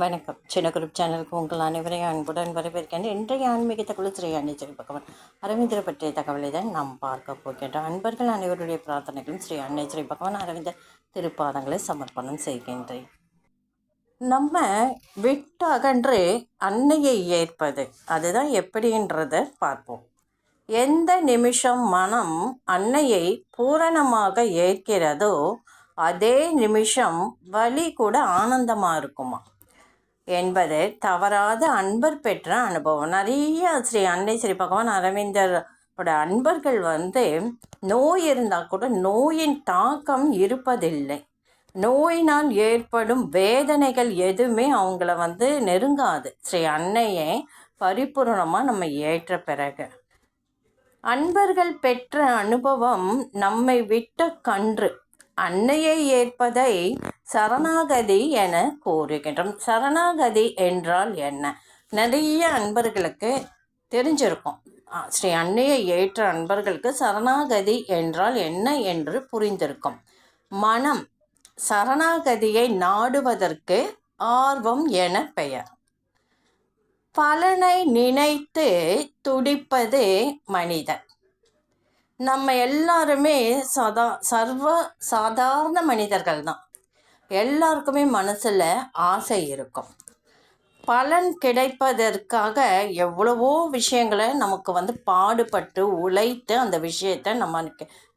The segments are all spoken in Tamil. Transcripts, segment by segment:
வணக்கம். சின்ன குரூப் சேனலுக்கு உங்கள் அனைவரையும் அன்புடன் வரவேற்கிறேன். இன்றைய ஆன்மீக தகவல் ஸ்ரீ அன்னைச்சரி பகவான். அரவிந்தர் பற்றிய தகவலை தான் நாம் பார்க்க போகின்றோம். அன்பர்கள் அனைவருடைய பிரார்த்தனைகளும் ஸ்ரீ அன்னைச்சரி பகவான் அரவிந்தர் திருப்பாதங்களை சமர்ப்பணம் செய்கின்றேன். நம்ம விட்டு அகன்று அன்னையை ஏற்பது அதுதான் எப்படின்றத பார்ப்போம். எந்த நிமிஷம் மனம் அன்னையை பூரணமாக ஏற்கிறதோ அதே நிமிஷம் வலி கூட ஆனந்தமாக இருக்குமா? என்பது தவறாத அன்பர் பெற்ற அனுபவம். நிறைய ஸ்ரீ அன்னை ஸ்ரீ பகவான் அரவிந்தரோட அன்பர்கள் வந்து நோய் இருந்தால் கூட நோயின் தாக்கம் இருப்பதில்லை. நோயினால் ஏற்படும் வேதனைகள் எதுவுமே அவங்கள வந்து நெருங்காது. ஸ்ரீ அன்னையை பரிபூர்ணமாக நம்ம ஏற்ற பிறகு. அன்பர்கள் பெற்ற அனுபவம் நம்மை விட்ட கன்று. அன்னையை ஏற்பதை சரணாகதி என கூறுகின்றோம். சரணாகதி என்றால் என்ன? நிறைய அன்பர்களுக்கு தெரிஞ்சிருக்கும். ஸ்ரீ அன்னையை ஏற்ற அன்பர்களுக்கு சரணாகதி என்றால் என்ன என்று புரிந்திருக்கும். மனம் சரணாகதியை நாடுவதற்கு ஆர்வம் என பெயர். பலனை நினைத்து துடிப்பது மனிதன். நம்ம எல்லாருமே சதா சர்வ சாதாரண மனிதர்கள் தான் எல்லாருக்குமே மனசில் ஆசை இருக்கும். பலன் கிடைப்பதற்காக எவ்வளவோ விஷயங்களை நமக்கு வந்து பாடுபட்டு உழைத்து அந்த விஷயத்தை நம்ம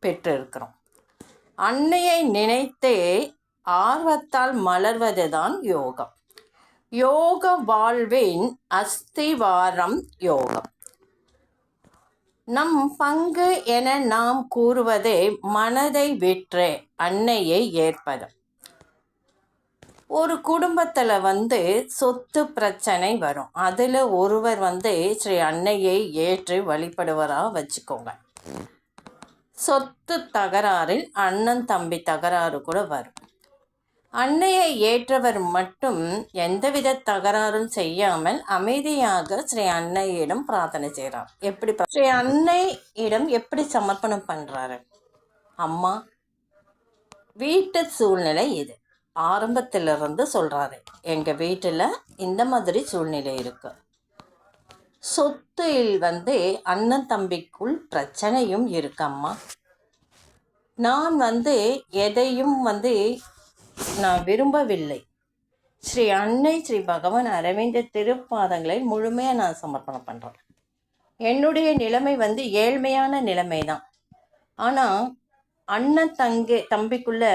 பெற்றிருக்கிறோம். அன்னையை நினைத்தே ஆர்வத்தால் மலர்வது தான் யோகம். யோக வாழ்வின் அஸ்திவாரம் யோகம். நம் பங்கு என நாம் கூறுவதே மனதை விற்று அன்னையை ஏற்பதும். ஒரு குடும்பத்தில் வந்து சொத்து பிரச்சனை வரும். அதில் ஒருவர் வந்து ஸ்ரீ அன்னையை ஏற்று வழிபடுவராக வச்சுக்கோங்க. சொத்து தகராறில் அண்ணன் தம்பி தகராறு கூட வரும். அன்னையை ஏற்றவர் மட்டும் எந்தவித தகராறும் செய்யாமல் அமைதியாக ஸ்ரீ அன்னையிடம் பிரார்த்தனை செய்கிறார். எப்படி ஸ்ரீ அன்னையிடம் எப்படி சமர்ப்பணம் பண்ணுறாரு அம்மா வீட்டு சூழ்நிலை இது. ஆரம்பத்திலிருந்து சொல்கிறாரு எங்கள் வீட்டில் இந்த மாதிரி சூழ்நிலை இருக்கு. சொத்தில் வந்து அண்ணன் தம்பிக்குள் பிரச்சனையும் இருக்கம்மா நான் வந்து எதையும் வந்து நான் விரும்பவில்லை. ஸ்ரீ அன்னை ஸ்ரீ பகவான் அரவிந்த திருப்பாதங்களை முழுமையாக நான் சமர்ப்பணம் பண்ணுறேன் என்னுடைய நிலைமை வந்து ஏழ்மையான நிலைமை தான் ஆனால் அண்ணன் தங்கை தம்பிக்குள்ள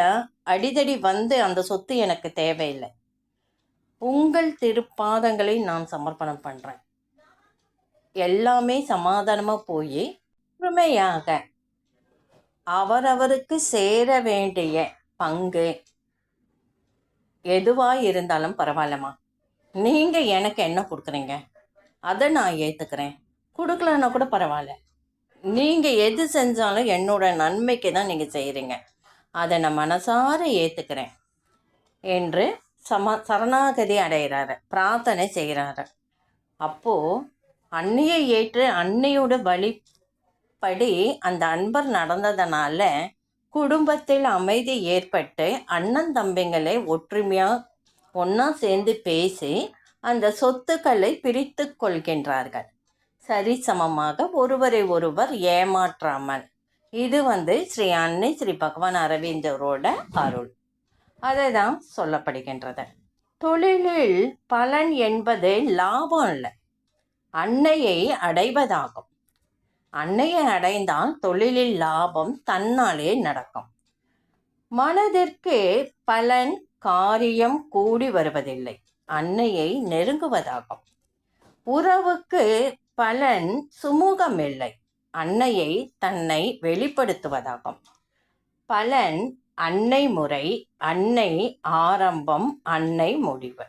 அடிதடி வந்து அந்த சொத்து எனக்கு தேவையில்லை. உங்கள் திருப்பாதங்களை நான் சமர்ப்பணம் பண்ணுறேன் எல்லாமே சமாதானமாக போய் உண்மையாக அவரவருக்கு சேர வேண்டிய பங்கு எதுவாக இருந்தாலும் பரவாயில்லம்மா. நீங்கள் எனக்கு என்ன கொடுக்குறீங்க? அதை நான் ஏற்றுக்கிறேன் கொடுக்கலன்னா கூட பரவாயில்ல. நீங்கள் எது செஞ்சாலும் என்னோட நன்மைக்கு தான் நீங்கள் செய்கிறீங்க அதை நான் மனசார ஏற்றுக்கிறேன் என்று சம சரணாகதி அடைகிறாரு. பிரார்த்தனை செய்கிறாரு. அப்போது அன்னையை ஏற்று அன்னையோட வழிப்படி அந்த அன்பர் நடந்ததுனால குடும்பத்தில் அமைதி ஏற்பட்டு அண்ணன் தம்பிங்களை ஒற்றுமையாக ஒன்றா சேர்ந்து பேசி அந்த சொத்துக்களை பிரித்து கொள்கின்றார்கள். சரிசமமாக ஒருவரை ஒருவர் ஏமாற்றாமல். இது வந்து ஸ்ரீ அன்னை ஸ்ரீ பகவான் அரவிந்தரோட அருள். அதை தான் சொல்லப்படுகின்றது. தொழிலில் பலன் என்பது லாபம் இல்லை அன்னையை அடைவதாகும். அன்னையை அடைந்தால் தொழிலில் லாபம் தன்னாலே நடக்கும். மனதிற்கு பலன் காரியம் கூடி வருவதில்லை. அன்னையை நெருங்குவதாகும். உறவுக்கு பலன் சுமூகமில்லை. அன்னையை தன்னை வெளிப்படுத்துவதாகும். பலன் அன்னை முறை அன்னை ஆரம்பம் அன்னை முடிவு.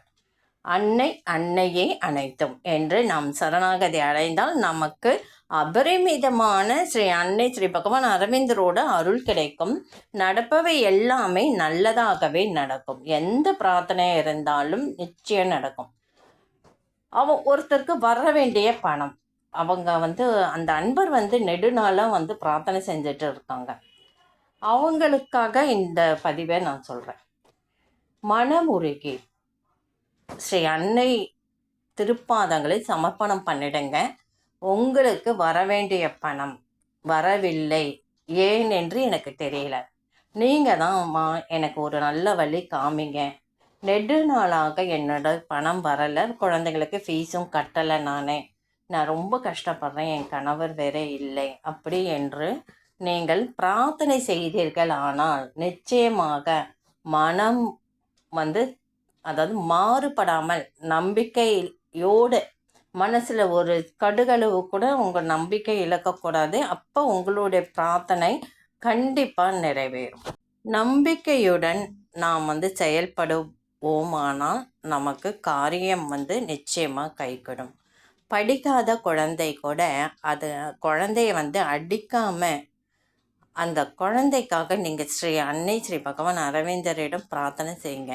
அன்னை அன்னையே அனைத்தும். என்று நாம் சரணாகதி அடைந்தால் நமக்கு அபரிமிதமான ஸ்ரீ அன்னை ஸ்ரீ பகவான் அரவிந்தரோட அருள் கிடைக்கும். நடப்பவை எல்லாமே நல்லதாகவே நடக்கும். எந்த பிரார்த்தனையாக இருந்தாலும் நிச்சயம் நடக்கும். அவ ஒருத்தருக்கு வர வேண்டிய பணம். அவங்க வந்து அந்த அன்பர் வந்து நெடுநாளாக வந்து பிரார்த்தனை செஞ்சுட்டு இருக்காங்க. அவங்களுக்காக இந்த பதிவை நான் சொல்கிறேன் மனமுருகி. ஸ்ரீ அன்னை திருப்பாதங்களை சமர்ப்பணம் பண்ணிடுங்க. உங்களுக்கு வர வேண்டிய பணம் வரவில்லை. ஏன் என்று எனக்கு தெரியல. நீங்கள் தான் அம்மா எனக்கு ஒரு நல்ல வழி காமிங்க. நெடு நாளாக என்னோட பணம் வரலை. குழந்தைங்களுக்கு ஃபீஸும் கட்டலை நானே. நான் ரொம்ப கஷ்டப்படுறேன். என் கணவர் வேற இல்லை. அப்படி என்று நீங்கள் பிரார்த்தனை செய்தீர்கள். ஆனால் நிச்சயமாக மனம் வந்து அதாவது மாறுபடாமல் நம்பிக்கையோடு மனசில் ஒரு கடுகளவு கூட உங்கள் நம்பிக்கை இழக்கக்கூடாது. அப்போ உங்களுடைய பிரார்த்தனை கண்டிப்பாக நிறைவேறும். நம்பிக்கையுடன் நாம் வந்து செயல்படுவோமானால் நமக்கு காரியம் வந்து நிச்சயமாக கைக்கிடும் படிக்காத குழந்தை கூட அது குழந்தைய வந்து அடிக்காமல் அந்த குழந்தைக்காக நீங்கள் ஸ்ரீ அன்னை ஸ்ரீ பகவான் அரவிந்தரிடம் பிரார்த்தனை செய்யுங்க.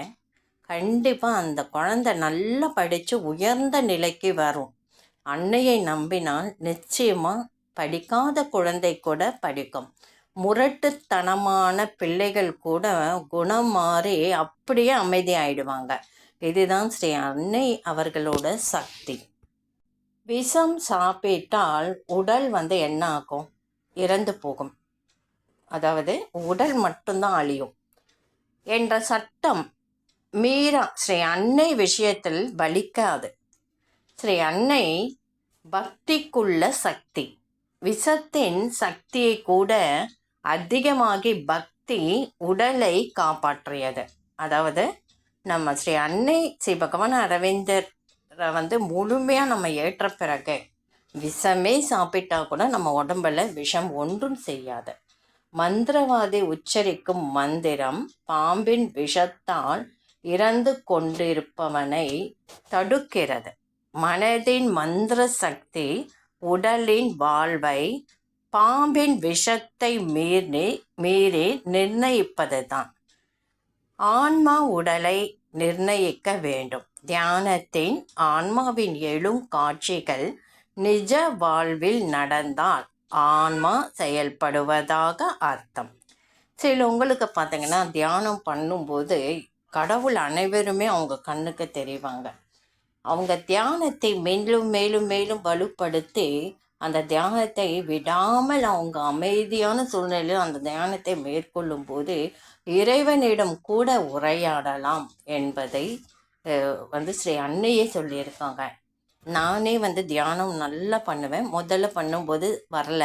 கண்டிப்பாக அந்த குழந்தை நல்லா படித்து உயர்ந்த நிலைக்கு வரும். அன்னையை நம்பினால் நிச்சயமாக படிக்காத குழந்தை கூட படிக்கும். முரட்டுத்தனமான பிள்ளைகள் கூட குணம் மாறி அப்படியே அமைதியாயிடுவாங்க. இதுதான் ஸ்ரீ அன்னை அவர்களோட சக்தி. விஷம் சாப்பிட்டால் உடல் வந்து என்ன ஆகும்? இறந்து போகும். அதாவது உடல் மட்டும்தான் அழியும். என்ற சட்டம் மீரா ஸ்ரீ அன்னை விஷயத்தில் பலிக்காது ஸ்ரீ அன்னை பக்திக்குள்ள சக்தி. விஷத்தின் சக்தியை கூட அதிகமாகி பக்தி உடலை காப்பாற்றியது. அதாவது நம்ம ஸ்ரீ அன்னை ஸ்ரீ பகவான் அரவிந்தரை வந்து முழுமையாக நம்ம ஏற்ற பிறகு விஷமே சாப்பிட்டா கூட நம்ம உடம்புல விஷம் ஒன்றும் செய்யாது. மந்திரவாதி உச்சரிக்கும் மந்திரம் பாம்பின் விஷத்தால் இறந்து கொண்டிருப்பவனை தடுக்கிறது. மனதின் மந்திர சக்தி உடலின் வாழ்வை பாம்பின் விஷத்தை மீறி மீறி நிர்ணயிப்பது தான் ஆன்மா உடலை நிர்ணயிக்க வேண்டும். தியானத்தின் ஆன்மாவின் எழும் காட்சிகள் நிஜ வாழ்வில் நடந்தால் ஆன்மா செயல்படுவதாக அர்த்தம். சில உங்களுக்கு பார்த்தீங்கன்னா தியானம் பண்ணும்போது கடவுள் அனைவருமே அவங்க கண்ணுக்கு தெரிவாங்க. அவங்க தியானத்தை மேலும் மேலும் மேலும் வலுப்படுத்தி அந்த தியானத்தை விடாமல் அவங்க அமைதியான சூழ்நிலையில் அந்த தியானத்தை மேற்கொள்ளும் போது இறைவனிடம் கூட உரையாடலாம் என்பதை வந்து ஸ்ரீ அன்னையே சொல்லியிருக்காங்க. நானே வந்து தியானம் நல்லா பண்ணுவேன். முதல்ல பண்ணும்போது வரல.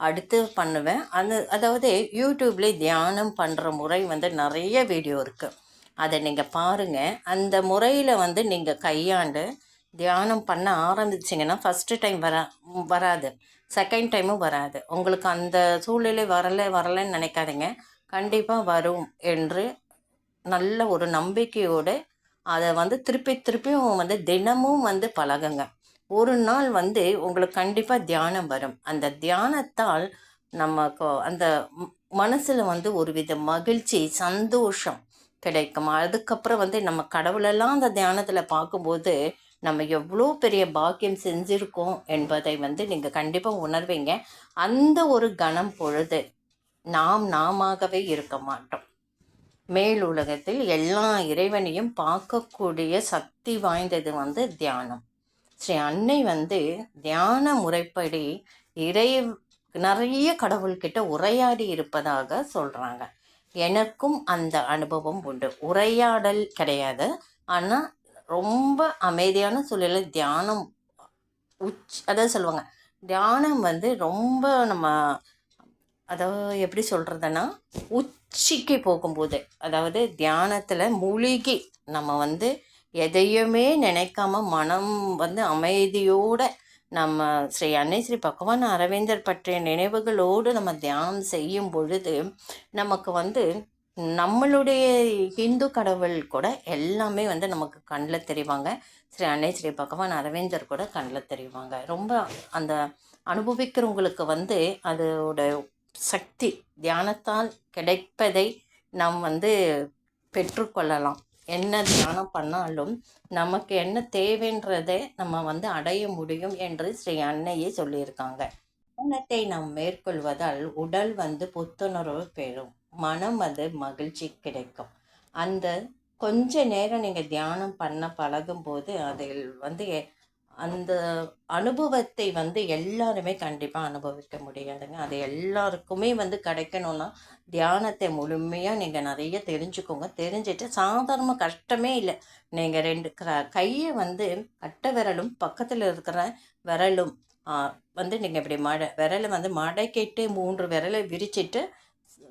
அடுத்து பண்ணுவேன். அந்த அதாவது யூடியூப்லேயே தியானம் பண்ணுற முறை வந்து நிறைய வீடியோ இருக்குது அதை நீங்கள் பாருங்கள் அந்த முறையில் வந்து நீங்கள் கையாண்டு தியானம் பண்ண ஆரம்பிச்சிங்கன்னா ஃபஸ்ட்டு டைம் வரா வராது. செகண்ட் டைமும் வராது. உங்களுக்கு அந்த சூழ்நிலை வரலை வரலைன்னு நினைக்காதீங்க. கண்டிப்பாக வரும் என்று நல்ல ஒரு நம்பிக்கையோடு அதை வந்து திருப்பி திருப்பியும் வந்து தினமும் வந்து பழகுங்க. ஒரு நாள் வந்து உங்களுக்கு கண்டிப்பாக தியானம் வரும். அந்த தியானத்தால் நமக்கு அந்த மனசில் வந்து ஒரு வித மகிழ்ச்சி சந்தோஷம் கிடைக்கும். அதுக்கப்புறம் வந்து நம்ம கடவுளெல்லாம் அந்த தியானத்தில் பார்க்கும்போது நம்ம எவ்வளோ பெரிய பாக்கியம் செஞ்சுருக்கோம் என்பதை வந்து நீங்கள் கண்டிப்பாக உணர்வீங்க. அந்த ஒரு கணம் பொழுது நாம் நாமவே இருக்க மாட்டோம். மேல் உலகத்தில் எல்லா இறைவனையும் பார்க்கக்கூடிய சக்தி வாய்ந்தது வந்து தியானம். ஸ்ரீ அன்னை வந்து தியான முறைப்படி இறை நிறைய கடவுள்கிட்ட உரையாடி இருப்பதாக சொல்கிறாங்க எனக்கும் அந்த அனுபவம் உண்டு. உரையாடல் கிடையாது. ஆனால் ரொம்ப அமைதியான சூழலில் தியானம் உச் அதாவது சொல்லுவாங்க தியானம் வந்து ரொம்ப நம்ம அதாவது எப்படி சொல்கிறதுன்னா உச்சிக்கு போகும்போது அதாவது தியானத்தில் மூழ்கி நம்ம வந்து எதையுமே நினைக்காம மனம் வந்து அமைதியோடு நம்ம ஸ்ரீ அன்னை ஸ்ரீ பகவான் அரவிந்தர் பற்றிய நினைவுகளோடு நம்ம தியானம் செய்யும் பொழுது நமக்கு வந்து நம்மளுடைய ஹிந்து கடவுள் கூட எல்லாமே வந்து நமக்கு கண்ணில் தெரிவாங்க. ஸ்ரீ அன்னை ஸ்ரீ பகவான் அரவிந்தர் கூட கண்ணில் தெரிவாங்க. ரொம்ப அந்த அனுபவிக்கிறவங்களுக்கு வந்து அதோட சக்தி தியானத்தால் கிடைப்பதை நாம் வந்து பெற்றுக்கொள்ளலாம். என்ன தியானம் பண்ணாலும் நமக்கு என்ன தேவைன்றதை நம்ம வந்து அடைய முடியும் என்று ஸ்ரீ அன்னையே சொல்லியிருக்காங்க. தியானத்தை நாம் மேற்கொள்வதால் உடல் வந்து புத்துணர்வு பெறும். மனம் அது மகிழ்ச்சி கிடைக்கும். அந்த கொஞ்ச நேரம் நீங்கள் தியானம் பண்ண பழகும்போது அதில் வந்து எ- அந்த அனுபவத்தை வந்து எல்லாருமே கண்டிப்பாக அனுபவிக்க முடியாதுங்க. அது எல்லாருக்குமே வந்து கிடைக்கணும்னா தியானத்தை முழுமையாக நீங்கள் நிறைய தெரிஞ்சுக்கோங்க. தெரிஞ்சுட்டு சாதாரண கஷ்டமே இல்லை. நீங்கள் ரெண்டு க கையை வந்து கட்ட விரலும் பக்கத்தில் இருக்கிற விரலும் வந்து நீங்கள் இப்படி மட விரலை வந்து மடக்கிட்டு மூன்று விரலை விரிச்சிட்டு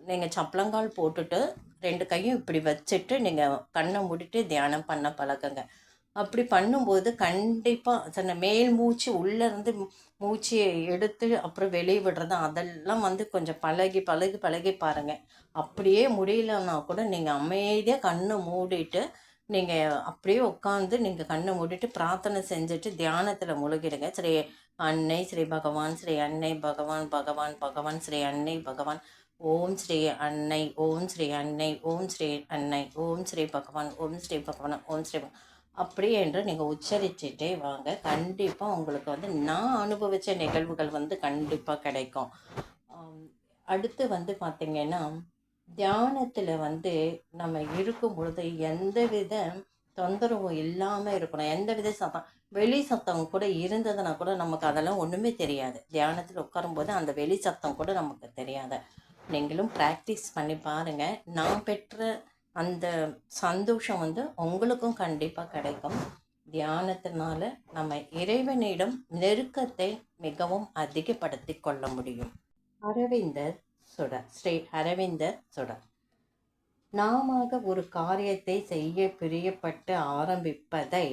நீங்கள் சப்பளங்கால் போட்டுட்டு ரெண்டு கையும் இப்படி வச்சுட்டு நீங்கள் கண்ணை மூடிட்டு தியானம் பண்ண பழக்கங்க. அப்படி பண்ணும்போது கண்டிப்பாக தன்னை மேல் மூச்சு உள்ளேருந்து மூச்சியை எடுத்து அப்புறம் வெளியே விடுறது அதெல்லாம் வந்து கொஞ்சம் பழகி பழகி பழகி பாருங்கள் அப்படியே முடியலன்னா கூட நீங்கள் அமைதியாக கண்ணை மூடிட்டு நீங்கள் அப்படியே உட்காந்து நீங்கள் கண்ணை மூடிட்டு பிரார்த்தனை செஞ்சுட்டு தியானத்தில் முழுகிடுங்க. ஸ்ரீ அன்னை ஸ்ரீ பகவான் ஸ்ரீ அன்னை பகவான் பகவான் பகவான் ஸ்ரீ அன்னை பகவான். ஓம் ஸ்ரீ அன்னை ஓம் ஸ்ரீ அன்னை ஓம் ஸ்ரீ அன்னை ஓம் ஸ்ரீ பகவான் ஓம் ஸ்ரீ பகவான் ஓம் ஸ்ரீ பகவான். அப்படி என்று நீங்கள் உச்சரிச்சுட்டே வாங்க. கண்டிப்பாக உங்களுக்கு வந்து நான் அனுபவித்த நிகழ்வுகள் வந்து கண்டிப்பாக கிடைக்கும். அடுத்து வந்து பார்த்திங்கன்னா தியானத்தில் வந்து நம்ம இருக்கும் பொழுது எந்தவித தொந்தரவும் இல்லாமல் இருக்கணும். எந்தவித சத்தம் வெளி சத்தம் கூட இருந்ததுன்னா கூட நமக்கு அதெல்லாம் ஒன்றுமே தெரியாது. தியானத்தில் உட்காரும்போது அந்த வெளி சத்தம் கூட நமக்கு தெரியாது. நீங்களும் ப்ராக்டிஸ் பண்ணி பாருங்கள் நான் பெற்ற அந்த சந்தோஷம் வந்து உங்களுக்கும் கண்டிப்பாக கிடைக்கும். தியானத்தினால நம்ம இறைவனிடம் நெருக்கத்தை மிகவும் அதிகப்படுத்தி கொள்ள முடியும். அரவிந்தர் சுடர் ஸ்ரீ அரவிந்தர் சுடர் நாம ஒரு காரியத்தை செய்ய பிரியப்பட்டு ஆரம்பிப்பதை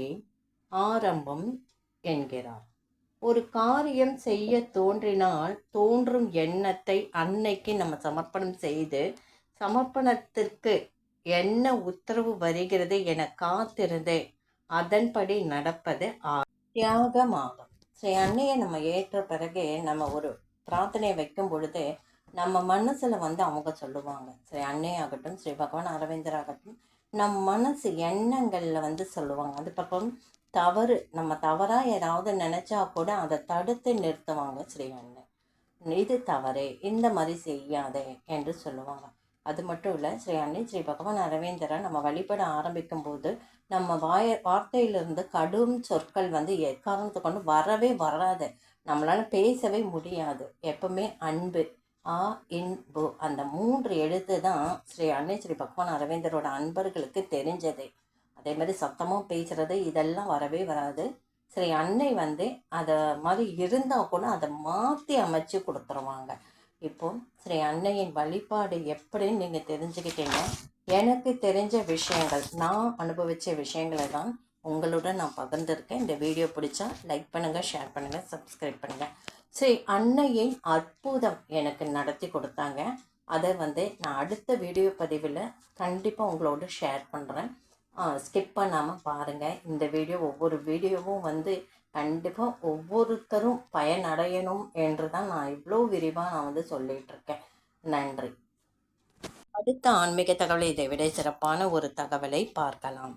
ஆரம்பம் என்கிறார். ஒரு காரியம் செய்ய தோன்றினால் தோன்றும் எண்ணத்தை அன்னைக்கு நம்ம சமர்ப்பணம் செய்து சமர்ப்பணத்திற்கு என்ன உத்தரவு வருகிறது என காத்திருந்து. அதன்படி நடப்பது ஆ- தியாகமாகும். சரி அன்னையை நம்ம ஏற்ற பிறகு நம்ம ஒரு பிரார்த்தனையை வைக்கும் பொழுது நம்ம மனசில் வந்து அவங்க சொல்லுவாங்க. ஸ்ரீ அன்னையாகட்டும் ஸ்ரீ பகவான் அரவிந்தர் ஆகட்டும் நம் மனசு எண்ணங்கள்ல வந்து சொல்லுவாங்க. அது பக்கம் தவறு நம்ம தவறாக ஏதாவது நினச்சா கூட அதை தடுத்து நிறுத்துவாங்க ஸ்ரீ அண்ணன் இது தவறு இந்த மாதிரி செய்யாதே என்று சொல்லுவாங்க. அது மட்டும் இல்லை ஸ்ரீ அன்னை ஸ்ரீ பகவான் அரவேந்தரை நம்ம வழிபட ஆரம்பிக்கும் போது நம்ம வாய வார்த்தையிலிருந்து கடும் சொற்கள் வந்து எக்காரணத்தை கொண்டு வரவே வராது. நம்மளால் பேசவே முடியாது. எப்பவுமே அன்பு ஆ இன்பு அந்த மூன்று எழுத்து தான் ஸ்ரீ அன்னை ஸ்ரீ பகவான் அரவிந்தரோட அன்பர்களுக்கு தெரிஞ்சது. அதே மாதிரி சத்தமாக பேசுகிறது இதெல்லாம் வரவே வராது. ஸ்ரீ அன்னை வந்து அதை மாதிரி இருந்தால் கூட அதை மாற்றி அமைச்சு கொடுத்துருவாங்க. இப்போ ஸ்ரீ அன்னையின் வழிபாடு எப்படின்னு நீங்கள் தெரிஞ்சுக்கிட்டீங்க? எனக்கு தெரிஞ்ச விஷயங்கள் நான் அனுபவித்த விஷயங்களை தான் உங்களுடன் நான் பகிர்ந்துருக்கேன். இந்த வீடியோ பிடிச்சா லைக் பண்ணுங்கள் ஷேர் பண்ணுங்கள் சப்ஸ்கிரைப் பண்ணுங்கள் ஸ்ரீ அன்னையின் அற்புதம் எனக்கு நடத்தி கொடுத்தாங்க. அதை வந்து நான் அடுத்த வீடியோ பதிவில் கண்டிப்பாக உங்களோட ஷேர் பண்ணுறேன் ஸ்கிப் பண்ணாமல் பாருங்கள் இந்த வீடியோ ஒவ்வொரு வீடியோவும் வந்து கண்டிப்பாக ஒவ்வொருத்தரும் பயனடையணும் என்று தான் நான் இவ்வளோ விரிவாக நான் வந்து சொல்லிகிட்ருக்கேன் இருக்கேன். நன்றி. அடுத்த ஆன்மீக தகவலை இதை விட சிறப்பான ஒரு தகவலை பார்க்கலாம்.